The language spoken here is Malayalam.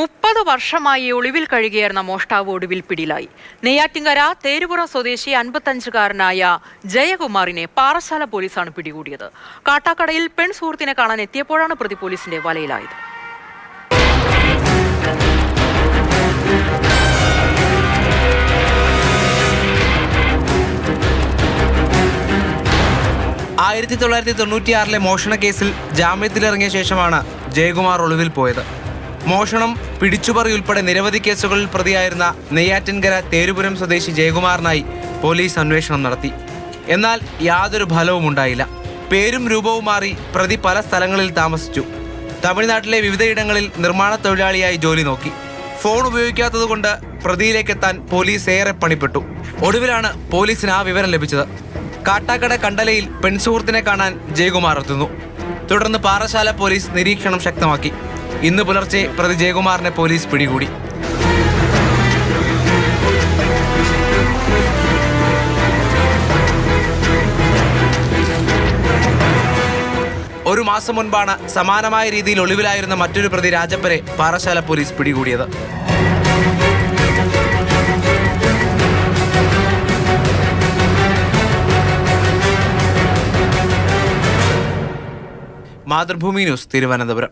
മുപ്പത് വർഷമായി ഒളിവിൽ കഴിയുകയായിരുന്ന മോഷ്ടാവ് ഒടുവിൽ പിടിയിലായി. നെയ്യാറ്റിങ്കര തേരുപുറം സ്വദേശി അൻപത്തഞ്ചുകാരനായ ജയകുമാറിനെ പാറശാല പോലീസാണ് പിടികൂടിയത്. കാട്ടാക്കടയിൽ പെൺ സുഹൃത്തിനെ കാണാൻ എത്തിയപ്പോഴാണ് പ്രതി പോലീസിന്റെ വലയിലായത്. ആയിരത്തി തൊള്ളായിരത്തി തൊണ്ണൂറ്റിയാറിലെ മോഷണ കേസിൽ ജാമ്യത്തിലിറങ്ങിയ ശേഷമാണ് ജയകുമാർ ഒളിവിൽ പോയത്. മോഷണം പിടിച്ചുപറി ഉൾപ്പെടെ നിരവധി കേസുകളിൽ പ്രതിയായിരുന്ന നെയ്യാറ്റിൻകര തേരുപുരം സ്വദേശി ജയകുമാറിനായി പോലീസ് അന്വേഷണം നടത്തി. എന്നാൽ യാതൊരു ഫലവും ഉണ്ടായില്ല. പേരും രൂപവും മാറി പ്രതി പല സ്ഥലങ്ങളിൽ താമസിച്ചു. തമിഴ്നാട്ടിലെ വിവിധയിടങ്ങളിൽ നിർമ്മാണ തൊഴിലാളിയായി ജോലി നോക്കി. ഫോൺ ഉപയോഗിക്കാത്തതുകൊണ്ട് പ്രതിയിലേക്കെത്താൻ പോലീസ് ഏറെ പണിപ്പെട്ടു. ഒടുവിലാണ് പോലീസിന് ആ വിവരം ലഭിച്ചത്. കാട്ടാക്കട കണ്ടലയിൽ പെൺസുഹൃത്തിനെ കാണാൻ ജയകുമാർ എത്തുന്നു. തുടർന്ന് പാറശാല പോലീസ് നിരീക്ഷണം ശക്തമാക്കി. ഇന്ന് പുലർച്ചെ പ്രതി ജയകുമാറിനെ പോലീസ് പിടികൂടി. ഒരു മാസം മുൻപാണ് സമാനമായ രീതിയിൽ ഒളിവിലായിരുന്ന മറ്റൊരു പ്രതി രാജപ്പരെ പാറശാല പോലീസ് പിടികൂടിയത്. മാതൃഭൂമി ന്യൂസ് തിരുവനന്തപുരം.